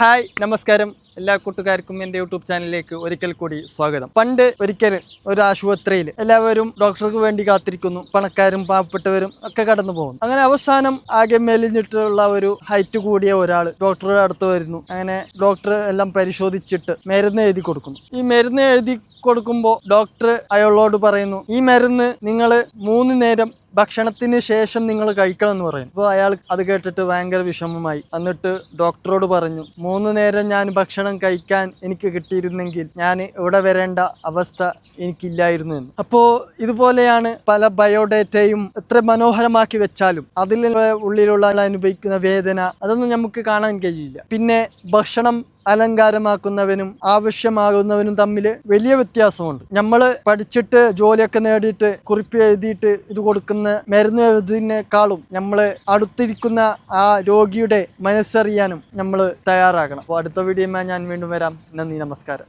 Hi നമസ്കാരം. എല്ലാ കൂട്ടുകാർക്കും എന്റെ യൂട്യൂബ് ചാനലിലേക്ക് ഒരിക്കൽ കൂടി സ്വാഗതം. പണ്ട് ഒരിക്കൽ ഒരു ആശുപത്രിയിൽ എല്ലാവരും ഡോക്ടർക്ക് വേണ്ടി കാത്തിരിക്കുന്നു. പണക്കാരും പാവപ്പെട്ടവരും ഒക്കെ കടന്നു പോകുന്നു. അങ്ങനെ അവസാനം ആകെ മെലിഞ്ഞിട്ടുള്ള ഒരു ഹൈറ്റ് കൂടിയ ഒരാൾ ഡോക്ടറുടെ അടുത്ത് വരുന്നു. അങ്ങനെ ഡോക്ടർ എല്ലാം പരിശോധിച്ചിട്ട് മരുന്ന് എഴുതി കൊടുക്കുന്നു. ഈ മരുന്ന് എഴുതി കൊടുക്കുമ്പോൾ ഡോക്ടർ അയാളോട് പറയുന്നു ഈ മരുന്ന് നിങ്ങൾ മൂന്ന് നേരം ഭക്ഷണത്തിന് ശേഷം നിങ്ങൾ കഴിക്കണം എന്ന് പറയും അപ്പോൾ അയാൾ അത് കേട്ടിട്ട് ഭയങ്കര വിഷമമായി. എന്നിട്ട് ഡോക്ടറോട് പറഞ്ഞു മൂന്ന് നേരം ഞാൻ ഭക്ഷണം കഴിക്കാൻ എനിക്ക് കിട്ടിയിരുന്നെങ്കിൽ ഞാൻ ഇവിടെ വരേണ്ട അവസ്ഥ എനിക്കില്ലായിരുന്നു എന്ന്. അപ്പോൾ ഇതുപോലെയാണ് പല ബയോഡേറ്റയും എത്ര മനോഹരമാക്കി വെച്ചാലും അതിൽ ഉള്ളിലുള്ള അനുഭവിക്കുന്ന വേദന അതൊന്നും നമുക്ക് കാണാൻ കഴിയില്ല. പിന്നെ ഭക്ഷണം അലങ്കാരമാക്കുന്നവനും ആവശ്യമാകുന്നവനും തമ്മിൽ വലിയ വ്യത്യാസമുണ്ട്. നമ്മൾ പഠിച്ചിട്ട് ജോലിയൊക്കെ നേടിയിട്ട് കുറിപ്പ് എഴുതിയിട്ട് ഇത് കൊടുക്കുന്ന മരുന്ന് എഴുതിനേക്കാളും നമ്മൾ അടുത്തിരിക്കുന്ന ആ രോഗിയുടെ മനസ്സറിയാനും നമ്മൾ തയ്യാറാകണം. അപ്പോൾ അടുത്ത വീഡിയോ ഞാൻ വീണ്ടും വരാം. നന്ദി നമസ്കാരം.